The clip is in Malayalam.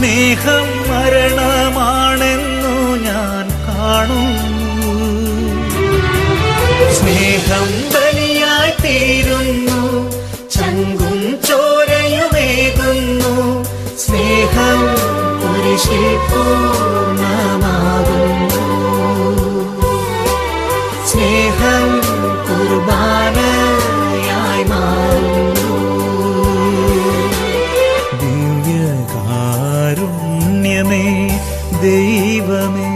സ്നേഹം മരണമാണെന്നു ഞാൻ കാണുന്നു. സ്നേഹം ബലിയായി തീരുന്നു ചങ്കും ചോരയുമേകുന്നു സ്നേഹം കുരിശിൽ പൂർണമാകുന്നു സ്നേഹം കുർബാന കാരുണ്യമേ ദൈവമേ.